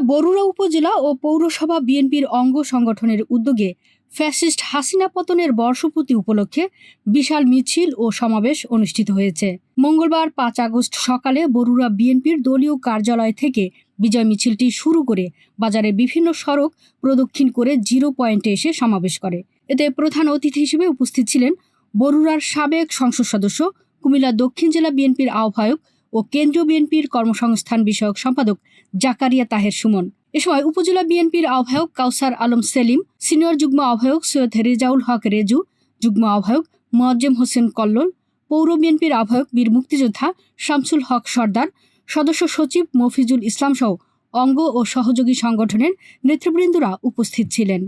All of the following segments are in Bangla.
বরুড়া উপজেলা ও পৌরসভা বিএনপির অঙ্গ সংগঠনের উদ্যোগে ফ্যাসিস্ট হাসিনা পতনের বর্ষপূর্তি উপলক্ষে বিশাল মিছিল ও সমাবেশ অনুষ্ঠিত হয়েছে। মঙ্গলবার পাঁচ আগস্ট সকালে বরুড়া বিএনপির দলীয় কার্যালয় থেকে বিজয় মিছিলটি শুরু করে বাজারের বিভিন্ন সড়ক প্রদক্ষিণ করে জিরো পয়েন্টে এসে সমাবেশ করে। এতে প্রধান অতিথি হিসেবে উপস্থিত ছিলেন বরুড়ার সাবেক সংসদ সদস্য, কুমিল্লা দক্ষিণ জেলা বিএনপির আহ্বায়ক ও কেন্দ্রীয় বিএনপির কর্মসংস্থান বিষয়ক সম্পাদক জাকারিয়া তাহের সুমন। এ সময় উপজেলা বিএনপির আহ্বায়ক কাউসার আলম সেলিম, সিনিয়র যুগ্ম আহ্বায়ক সৈয়দ রেজাউল হক রেজু, যুগ্ম আহ্বায়ক মোয়াজ্জেম হোসেন কল্লোল, পৌর বিএনপির আহ্বায়ক বীর মুক্তিযোদ্ধা শামসুল হক সর্দার, সদস্য সচিব মফিজুল ইসলাম সহ অঙ্গ ও সহযোগী সংগঠনের নেতৃবৃন্দরা উপস্থিত ছিলেন।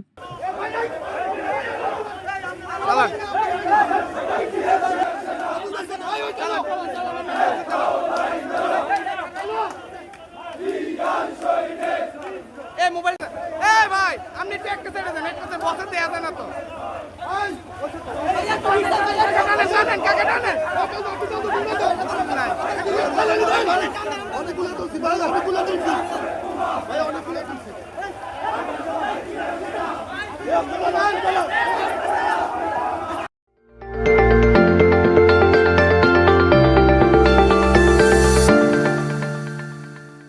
মোবাইল ভাই, আপনি একটু একটা ছেড়ে দেন একটা যায় না তো। অনেকগুলো তুলছি, ভাই অনেকগুলো তুলছি। ভাই অনেকগুলো তুলছি।